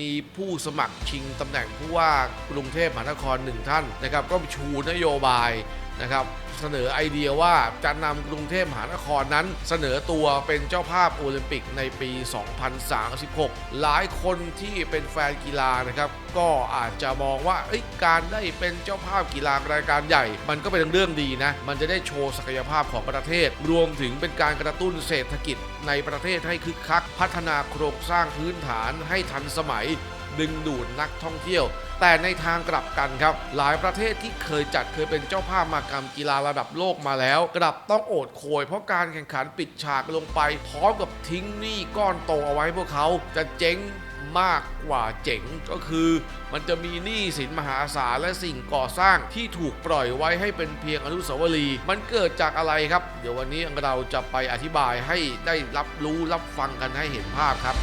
มีผู้สมัครชิงตำแหน่งผู้ว่ากรุงเทพมหานครหนึ่งท่านนะครับก็ชูนโยบาย นะครับเสนอไอเดียว่าจะนำกรุงเทพมหานครนั้น เสนอตัวเป็นเจ้าภาพโอลิมปิกในปี 2036 หลายคนที่เป็นแฟนกีฬานะครับ ก็อาจจะมองว่าการได้เป็นเจ้าภาพกีฬารายการใหญ่ มันก็เป็นเรื่องดีนะ มันจะได้โชว์ศักยภาพของประเทศ รวมถึงเป็นการกระตุ้นเศรษฐกิจในประเทศให้คึกคัก พัฒนาโครงสร้างพื้นฐานให้ทันสมัย ดึงดูดนักท่องเที่ยว แต่ในทางกลับกันครับ หลายประเทศที่เคยจัดเคยเป็นเจ้าภาพมากรรมกีฬาระดับโลกมาแล้ว กลับต้องโอดโคยเพราะการแข่งขันปิดฉากลงไป พร้อมกับทิ้งหนี้ก้อนโตเอาไว้พวกเขาจะเจ๊งมากกว่าเจ๋งก็คือมันจะมีหนี้สินมหาศาลและสิ่งก่อสร้างที่ถูกปล่อยไว้ให้เป็นเพียงอนุสาวรีย์มันเกิดจากอะไรครับ เดี๋ยววันนี้เราจะไปอธิบายให้ได้รับรู้รับฟังกันให้เห็นภาพครับ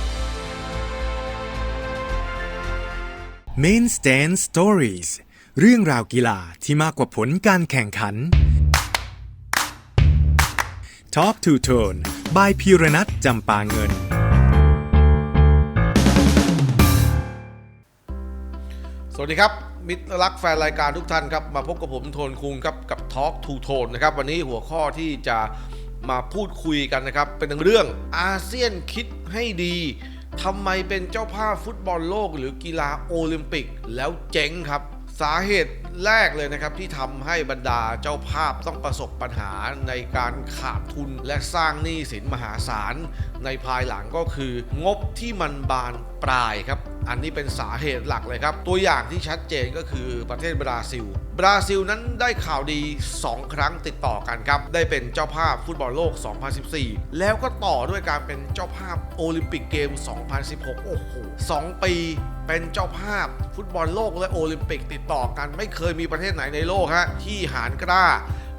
Main Stand Stories เรื่องราวกีฬาที่มากกว่าผลการแข่งขัน Talk to Tone by พีรนัทจำปาเงิน สวัสดีครับ มิตรรักแฟนรายการทุกท่านครับ มาพบกับผมโทนคุงครับ กับ Talk to Tone นะครับ วันนี้หัวข้อที่จะมาพูดคุยกันนะครับ เป็นเรื่องอาเซียนคิดให้ดี ทำไมเป็นเจ้าภาพฟุตบอลโลกหรือกีฬาโอลิมปิกแล้วเจ๊งครับ สาเหตุแรกเลยนะครับที่ทำให้บรรดาเจ้าภาพต้องประสบปัญหาในการขาดทุนและสร้างหนี้สินมหาศาลในภายหลังก็คืองบที่มันบานปลายครับ อันนี้เป็นสาเหตุหลักเลยครับ ตัวอย่างที่ชัดเจนก็คือประเทศบราซิล บราซิลนั้นได้ข่าวดี 2 ครั้งติดต่อกันครับ ได้เป็นเจ้าภาพฟุตบอลโลก 2014 แล้วก็ต่อด้วยการเป็นเจ้าภาพโอลิมปิกเกม 2016 โอ้โห2ปีเป็นเจ้าภาพฟุตบอลโลกและโอลิมปิกติดต่อกัน ไม่เคยมีประเทศไหนในโลกฮะที่หารกล้า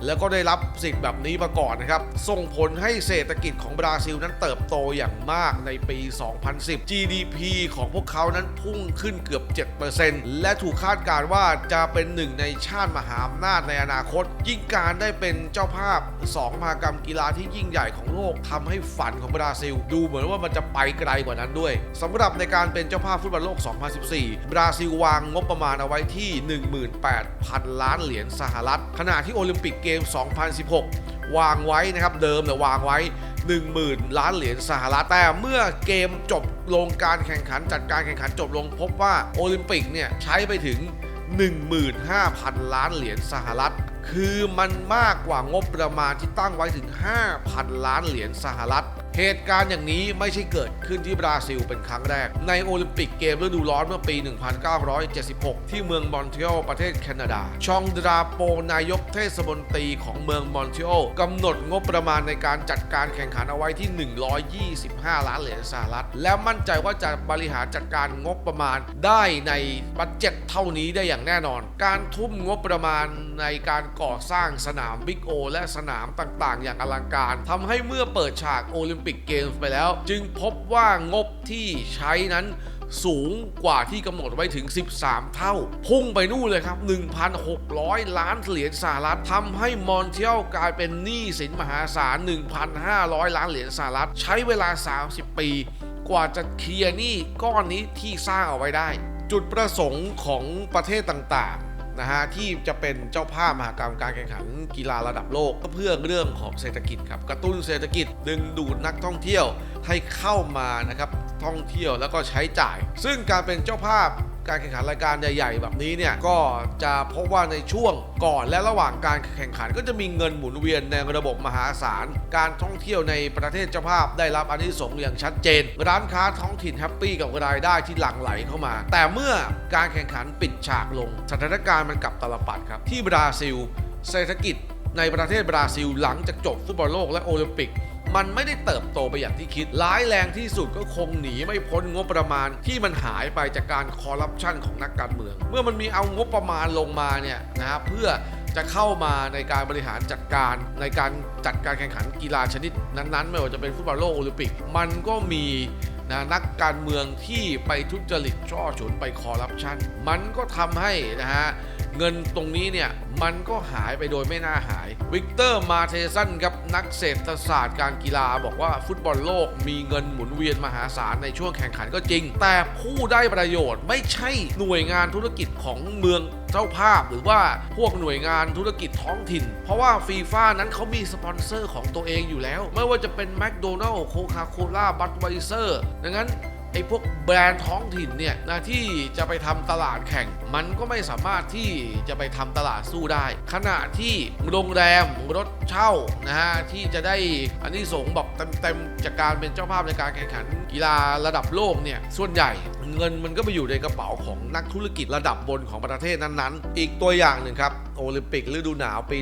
แล้วก็ได้รับสิทธิ์แบบนี้มาก่อนนะครับ ส่งผลให้เศรษฐกิจของบราซิลนั้นเติบโตอย่างมากในปี 2010 GDP ของพวกเขานั้นพุ่งขึ้นเกือบ 7%และถูกคาดการณ์ว่าจะเป็นหนึ่งในชาติมหาอำนาจในอนาคต ยิ่งการได้เป็นเจ้าภาพ 2 มหากรรมกีฬาที่ยิ่งใหญ่ของโลกทำให้ฝันของบราซิล ดูเหมือนว่ามันจะไปไกลกว่านั้นด้วยสำหรับในการเป็นเจ้าภาพฟุตบอลโลก 2014 บราซิลวางงบประมาณเอาไว้ที่ 18,000 ล้านเหรียญสหรัฐ ขณะที่โอลิมปิกเกม 2016 วางไว้นะครับเดิมเนี่ยวางไว้ 10,000 ล้านเหรียญสหรัฐแต่เมื่อเกมจบลงการแข่งขันจัดการแข่งขันจบลงพบว่าโอลิมปิกเนี่ยใช้ไปถึง 15,000 ล้านเหรียญสหรัฐ คือมันมากกว่างบประมาณที่ตั้งไว้ถึง 5,000 ล้านเหรียญสหรัฐ เหตุการณ์อย่างนี้ไม่ใช่เกิดขึ้นที่บราซิลเป็นครั้งแรก ในโอลิมปิกเกมฤดูร้อนเมื่อปี 1976 ที่เมืองมอนทรีออลประเทศแคนาดา ชองดราโปนายกเทศมนตรีของเมืองมอนทรีออลกำหนดงบประมาณในการจัดการแข่งขันเอาไว้ที่ 125 ล้านเหรียญสหรัฐ และมั่นใจว่าจะบริหารจัดการงบประมาณได้ในบัตเจ็ตเท่านี้ได้อย่างแน่นอน การทุ่มงบประมาณในการก่อสร้างสนามบิ๊กโอและสนามต่างๆ อย่างอลังการทำให้เมื่อเปิดฉากโอลิมปิกเกมส์ไปแล้ว จึงพบว่างบที่ใช้นั้นสูงกว่าที่กำหนดไว้ถึง 13 เท่า พุ่งไปนู่นเลยครับ 1,600 ล้านเหรียญสหรัฐทำให้มอนเทียลกลายเป็นหนี้สินมหาศาล 1,500 ล้านเหรียญสหรัฐ ใช้เวลา 30 ปี กว่าจะเคลียร์หนี้ก้อนนี้ที่สร้างเอาไว้ได้ จุดประสงค์ของประเทศต่างๆ นะฮะที่จะเป็นเจ้าภาพมหากรรมการแข่งขันกีฬาระดับโลกก็เพื่อเรื่องของเศรษฐกิจครับกระตุ้นเศรษฐกิจดึงดูดนักท่องเที่ยวให้เข้ามานะครับท่องเที่ยวแล้วก็ใช้จ่าย ซึ่งการเป็นเจ้าภาพ การแข่งขันรายการใหญ่ ๆ แบบนี้เนี่ยก็จะพบว่าในช่วงก่อนและระหว่างการแข่งขันก็จะมีเงินหมุนเวียนในระบบมหาศาล การท่องเที่ยวในประเทศเจ้าภาพได้รับอานิสงส์อย่างชัดเจน ร้านค้าท้องถิ่นแฮปปี้กับรายได้ที่หลั่งไหลเข้ามา แต่เมื่อการแข่งขันปิดฉากลง สถานการณ์มันกลับตลปัดครับที่บราซิล เศรษฐกิจในประเทศบราซิลหลังจากจบฟุตบอลโลกและโอลิมปิก มันไม่ได้เติบโตไปอย่างที่คิด ร้ายแรงที่สุดก็คงหนีไม่พ้นงบประมาณที่มันหายไปจากการคอร์รัปชันของนักการเมือง เมื่อมันมีเอางบประมาณลงมาเนี่ยนะครับเพื่อจะเข้ามาในการบริหารจัดการในการจัดการแข่งขันกีฬาชนิดนั้นๆ ไม่ว่าจะเป็นฟุตบอลโลกโอลิมปิก มันก็มีนะนักการเมืองที่ไปทุจริตช่อฉนไปคอร์รัปชันมันก็ทำให้นะฮะ เงินตรงนี้เนี่ยมันก็หายไปโดยไม่น่าหาย วิกเตอร์มาเทสันครับนักเศรษฐศาสตร์การกีฬาบอกว่าฟุตบอลโลกมีเงินหมุนเวียนมหาศาลในช่วงแข่งขันก็จริง แต่ผู้ได้ประโยชน์ไม่ใช่หน่วยงานธุรกิจของเมืองเจ้าภาพหรือว่าพวกหน่วยงานธุรกิจท้องถิ่น เพราะว่าฟีฟ่านั้นเขามีสปอนเซอร์ของตัวเองอยู่แล้ว ไม่ว่าจะเป็นแมคโดนัลล์โคคาโคล่าบัตไวเซอร์ดังนั้น ไอ้พวกแบรนด์ท้องถิ่นเนี่ยนะที่จะไปทำตลาดแข่ง มันก็ไม่สามารถที่จะไปทำตลาดสู้ได้ ขณะที่โรงแรมรถเช่านะฮะที่จะได้อันนี้สงบอก เต็มๆจากการเป็นเจ้าภาพในการแข่งขันกีฬาระดับโลกเนี่ยส่วนใหญ่เงินมันก็ไปอยู่ในกระเป๋าของนักธุรกิจระดับบนของประเทศนั้นๆ อีกตัวอย่างหนึ่งครับโอลิมปิกฤดูหนาวปี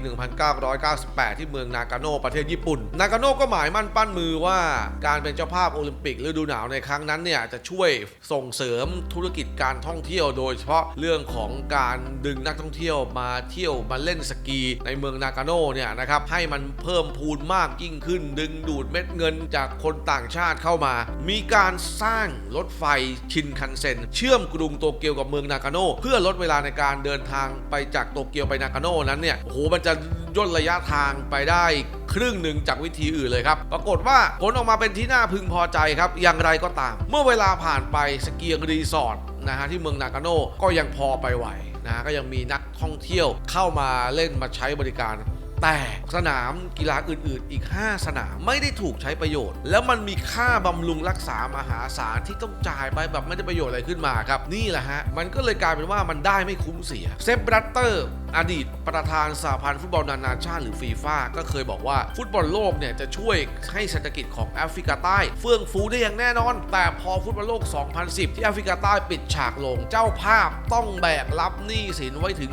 1998 ที่เมืองนากาโนประเทศญี่ปุ่น นากาโนก็หมายมั่นปั้นมือว่าการเป็นเจ้าภาพโอลิมปิกฤดูหนาวในครั้งนั้นเนี่ยจะช่วยส่งเสริมธุรกิจการท่องเที่ยว โดยเฉพาะเรื่องของการดึงนักท่องเที่ยวมาเที่ยวมาเล่นสกีในเมืองนากาโนเนี่ยนะครับให้มันเพิ่มพูนมากยิ่งขึ้น ดึงดูดเม็ดเงินจากคนต่างชาติเข้ามา มีการสร้างรถไฟชินคันเซ็น เชื่อมกรุงโตเกียวกับเมืองนากาโนเพื่อลดเวลาในการเดินทางไปจากโตเกียวไปนากาโนนั้นเนี่ยโอ้โหมันจะย่นระยะทางไปได้ครึ่งหนึ่งจากวิธีอื่นเลยครับ ปรากฏว่าผลออกมาเป็นที่น่าพึงพอใจครับ อย่างไรก็ตาม เมื่อเวลาผ่านไปสเกียงรีสอร์ทนะฮะที่เมืองนากาโนก็ยังพอไปไหวนะฮะก็ยังมีนักท่องเที่ยวเข้ามาเล่นมาใช้บริการ แต่สนามกีฬาอื่นๆ อีก 5 สนามไม่ได้ถูกใช้ประโยชน์ แล้วมันมีค่าบำรุงรักษามหาศาลที่ต้องจ่ายไปแบบไม่ได้ประโยชน์อะไรขึ้นมาครับ นี่แหละฮะ มันก็เลยกลายเป็นว่ามันได้ไม่คุ้มเสียเซฟบรัตเตอร์ อดีตประธานสหพันธ์ฟุตบอลนานาชาติหรือฟีฟ่าก็เคยบอกว่าฟุตบอลโลกเนี่ยจะช่วยให้เศรษฐกิจของแอฟริกาใต้ เฟื่องฟูได้อย่างแน่นอน แต่พอฟุตบอลโลก 2010 ที่แอฟริกาใต้ปิดฉากลง เจ้าภาพต้องแบกรับหนี้สินไว้ถึง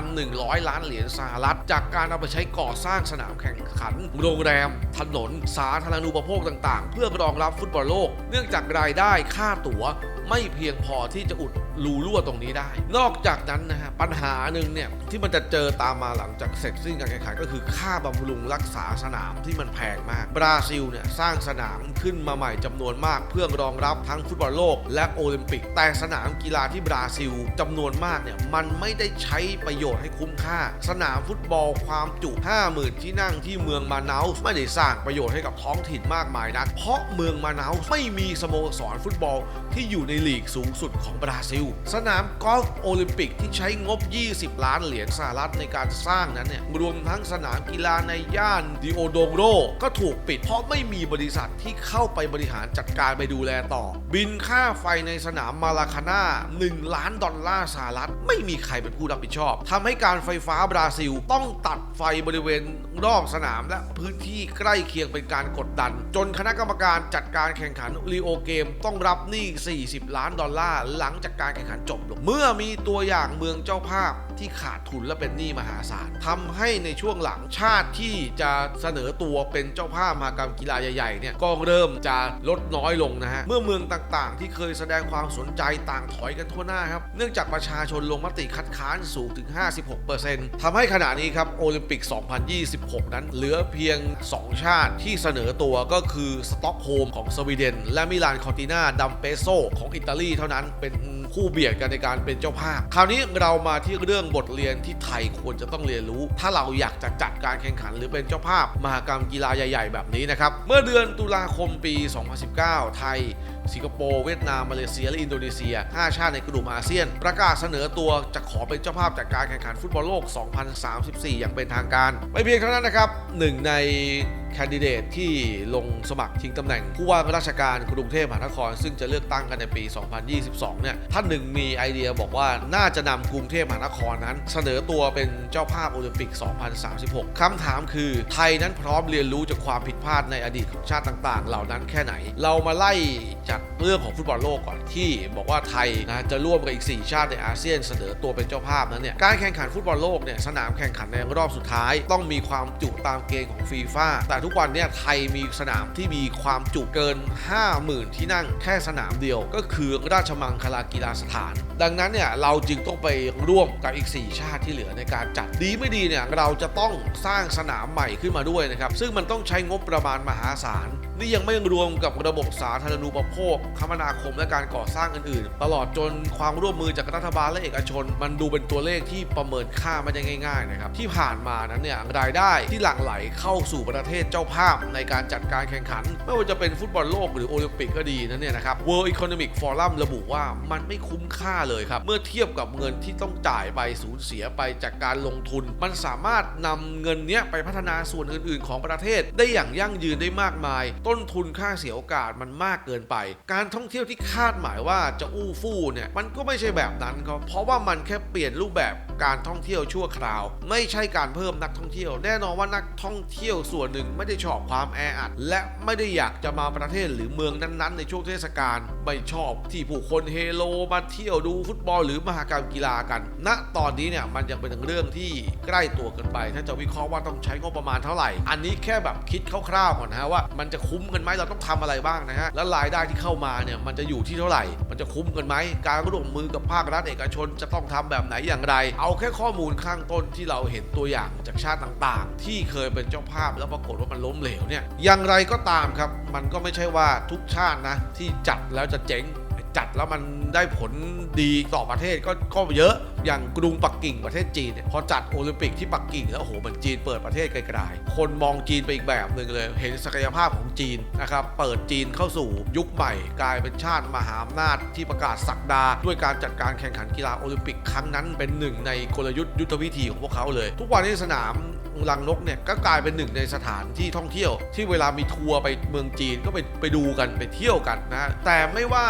4,100 ล้านเหรียญสหรัฐ จากการเอาไปใช้ก่อสร้างสนามแข่งขัน โรงแรม ถนน สาธารณูปโภคต่าง ๆ เพื่อรองรับฟุตบอลโลก เนื่องจากรายได้ค่าตั๋ว ไม่เพียงพอที่จะอุดรูรั่วตรงนี้ได้ นอกจากนั้นนะฮะปัญหาหนึ่งเนี่ยที่มันจะเจอตามมาหลังจากเสร็จสิ้นการแข่งขันก็คือค่าบำรุงรักษาสนามที่มันแพงมาก บราซิลเนี่ยสร้างสนามขึ้นมาใหม่จำนวนมากเพื่อรองรับทั้งฟุตบอลโลกและโอลิมปิก แต่สนามกีฬาที่บราซิลจำนวนมากเนี่ยมันไม่ได้ใช้ประโยชน์ให้คุ้มค่า สนามฟุตบอลความจุ 50,000 ที่นั่งที่เมืองมาเนาส์ไม่ได้สร้างประโยชน์ให้กับท้องถิ่นมากมายนักเพราะเมืองมาเนาส์ไม่มีสโมสรฟุตบอลที่อยู่ในลีกสูงสุดของบราซิล สนามกอล์ฟโอลิมปิกที่ใช้งบ 20 ล้านเหรียญสหรัฐในการสร้างนั้นเนี่ยรวมทั้งสนามกีฬาในย่านดิโอโดงโรก็ถูกปิด เพราะไม่มีบริษัทที่เข้าไปบริหารจัดการไปดูแลต่อ บินค่าไฟในสนามมาลาคาน่า1 ล้านดอลลาร์สหรัฐ ไม่มีใครเป็นผู้รับผิดชอบทำให้การไฟฟ้าบราซิลต้องตัดไฟบริเวณรอบสนามและพื้นที่ใกล้เคียงเป็นการกดดัน จนคณะกรรมการจัดการแข่งขันลีโอเกมต้องรับหนี้ 40ล้านดอลลาร์หลังจากการแข่งขันจบลง เมื่อมีตัวอย่างเมืองเจ้าภาพ ที่ขาดทุนและเป็นหนี้มหาศาลทำให้ในช่วงหลังชาติที่จะเสนอตัวเป็นเจ้าภาพมหากรรมกีฬาใหญ่ๆเนี่ยก็เริ่มจะลดน้อยลงนะฮะเมื่อเมืองต่างๆ ที่เคยแสดงความสนใจต่างถอยกันทั่วหน้าครับเนื่องจากประชาชนลงมติคัดค้านสูงถึง 56%ทำให้ขณะนี้ครับโอลิมปิก 2026 นั้นเหลือเพียง 2 ชาติที่เสนอตัวก็คือสต็อกโฮล์มของสวีเดน และมิลานคอร์ตินาดัมเปโซของอิตาลีเท่านั้นเป็น คู่เบียดกันในการเป็นเจ้าภาพ คราวนี้เรามาที่เรื่องบทเรียนที่ไทยควรจะต้องเรียนรู้ ถ้าเราอยากจะจัดการแข่งขันหรือเป็นเจ้าภาพมหากรรมกีฬาใหญ่ ๆ แบบนี้นะครับ เมื่อเดือนตุลาคมปี 2019 ไทยสิงคโปร์เวียดนาม มาเลเซีย และอินโดนีเซีย 5 ชาติในกลุ่มอาเซียน ประกาศเสนอตัวจะขอเป็นเจ้าภาพจากการแข่งขันฟุตบอลโลก 2034 อย่างเป็นทางการ ไม่เพียงเท่านั้นนะครับหนึ่งใน แคนดิเดตที่ลงสมัครชิงตำแหน่ง ผู้ว่าราชการกรุงเทพมหานคร ซึ่งจะเลือกตั้งกันในปี 2022 เนี่ยท่านหนึ่งมีไอเดียบอกว่าน่าจะนำกรุงเทพมหานครนั้น เสนอตัวเป็นเจ้าภาพโอลิมปิก 2036 คำถามคือไทยนั้นพร้อมเรียนรู้จากความผิดพลาดในอดีตของชาติต่างๆ เหล่านั้นแค่ไหน เรามาไล่จากเรื่องของฟุตบอลโลกก่อนที่บอกว่าไทยนะจะร่วมกับอีก 4 ชาติในอาเซียนเสนอตัวเป็นเจ้าภาพนั้นเนี่ยการแข่งขันฟุตบอลโลกเนี่ยสนามแข่งขันในรอบสุดท้าย ต้องมีความจุตามเกณฑ์ของฟีฟ่าแต่ทุกวันเนี่ยไทยมีสนามที่มีความจุเกิน 50,000 ที่นั่งแค่สนามเดียวก็คือราชมังคลากีฬาสถาน ดังนั้นเนี่ยเราจึงต้องไปร่วมกับอีก 4 ชาติที่เหลือในการจัดดีไม่ดีเนี่ยเราจะต้องสร้างสนามใหม่ขึ้นมาด้วยนะครับ ซึ่งมันต้องใช้งบประมาณมหาศาลนี่ยังไม่รวมกับระบบสาธารณูปโภค คมนาคมและการก่อสร้างอื่นๆ ตลอดจนความร่วมมือจากรัฐบาลและเอกชน มันดูเป็นตัวเลขที่ประเมินค่าไม่ได้ง่ายๆนะครับที่ผ่านมานั้นเนี่ยรายได้ที่หลั่งไหลเข้าสู่ประเทศเจ้าภาพในการจัดการแข่งขัน ไม่ว่าจะเป็นฟุตบอลโลกหรือโอลิมปิกก็ดีนั้นเนี่ยนะครับ World Economic Forum ระบุว่ามันไม่คุ้มค่าเลยครับ เมื่อเทียบกับเงินที่ต้องจ่ายไปสูญเสียไปจากการลงทุน มันสามารถนำเงินเนี้ยไปพัฒนาส่วนอื่น ๆ ของประเทศ ได้อย่างยั่งยืนได้มากมาย ต้นทุนค่าเสียโอกาสมันมากเกินไป การท่องเที่ยวที่คาดหมายว่าจะอู้ฟู่เนี่ยมันก็ไม่ใช่แบบนั้นครับเพราะว่ามันแค่เปลี่ยนรูปแบบการท่องเที่ยวชั่วคราว ไม่ใช่การเพิ่มนักท่องเที่ยว แน่นอนว่านักท่องเที่ยวส่วนหนึ่งไม่ได้ชอบความแออัด และไม่ได้อยากจะมาประเทศหรือเมืองนั้นๆ ในช่วงเทศกาลไม่ชอบที่ผู้คนเฮโลมาเที่ยวดูฟุตบอลหรือมหากรรมกีฬากันณตอนนี้เนี่ยมันยังเป็นเรื่องที่ใกล้ตัวเกินไป ถ้าจะวิเคราะห์ว่าต้องใช้งบประมาณเท่าไหร่ อันนี้แค่แบบคิดคร่าวๆก่อนนะฮะว่า มันจะคุ้มกันไหมเราต้องทำอะไรบ้างนะฮะแล้วรายได้ที่เข้ามาเนี่ยมันจะอยู่ที่เท่าไหร่ จะคุ้มกันไหม การร่วมมือกับภาครัฐเอกชนจะต้องทำแบบไหนอย่างไร เอาแค่ข้อมูลข้างต้นที่เราเห็นตัวอย่างจากชาติต่างๆ ที่เคยเป็นเจ้าภาพแล้วปรากฏว่ามันล้มเหลวเนี่ยอย่างไรก็ตามครับ มันก็ไม่ใช่ว่าทุกชาตินะที่จัดแล้วจะเจ๊ง จัดแล้วมันได้ผลดีต่อประเทศก็ก็เยอะอย่างกรุงปักกิ่งประเทศจีนเนี่ยพอจัดโอลิมปิกที่ปักกิ่งแล้วโอ้โหเหมันจีนเปิดประเทศไกลๆคนมองจีนไปอีกแบบหนึ่งเลย เห็นศักยภาพของจีนนะครับเปิดจีนเข้าสู่ยุคใหม่ กลายเป็นชาติมหาอำนาจที่ประกาศสักดา ด้วยการจัดการแข่งขันกีฬาโอลิมปิกครั้งนั้นเป็นหนึ่งในกลยุทธ์ยุทธวิธีของพวกเขาเลย ทุกวันนี้สนามลังนกเนี่ยก็กลายเป็นหนึ่งในสถานที่ท่องเที่ยว ที่เวลามีทัวร์ไปเมืองจีนก็ไปไปดูกันไปเที่ยวกันนะแต่ไม่ว่า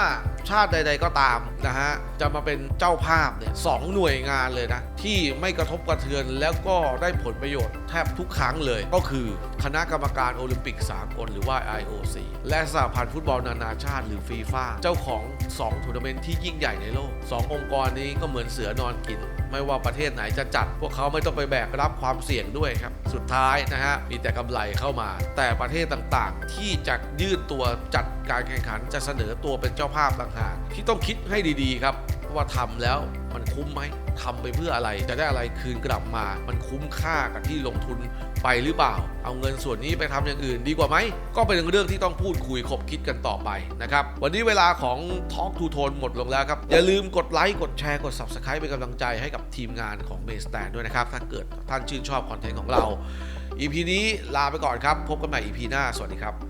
ชาติใด ๆก็ตามนะฮะจะมาเป็นเจ้าภาพเนี่ยสองหน่วยงานเลยนะ ที่ไม่กระทบกระเทือนแล้วก็ได้ผลประโยชน์แทบทุกครั้งเลย ก็คือคณะกรรมการโอลิมปิกสากลหรือว่า IOC และสหพันธ์ฟุตบอลนานาชาติหรือฟีฟ่าเจ้าของ2ทัวร์นาเมนต์ที่ยิ่งใหญ่ในโลก 2 องค์กรนี้ก็เหมือนเสือนอนกิน ไม่ว่าประเทศไหนจะจัด พวกเขาไม่ต้องไปแบกรับความเสี่ยงด้วยครับ สุดท้ายนะฮะมีแต่กำไรเข้ามา แต่ประเทศต่างๆ ที่จะยื่นตัวจัดการแข่งขันจะเสนอตัวเป็นเจ้าภาพต่างหากที่ต้องคิดให้ดีๆครับ ว่าทำแล้วมันคุ้มไหมทำไปเพื่ออะไร จะได้อะไรคืนกลับมา มันคุ้มค่ากับที่ลงทุนไปหรือเปล่า เอาเงินส่วนนี้ไปทำอย่างอื่นดีกว่าไหม ก็เป็นเรื่องที่ต้องพูดคุยคบคิดกันต่อไปนะครับ วันนี้เวลาของ Talk to Tone หมดลงแล้วครับ อย่าลืมกดไลค์ กดแชร์ กด Subscribe เป็นกำลังใจให้กับทีมงานของ m a y s t a n ด้วยนะครับ ถ้าเกิดท่านชื่นชอบคอนเทนต์ของเรา EP นี้ลาไปก่อนครับ พบกันใหม่ EP หน้า สวัสดีครับ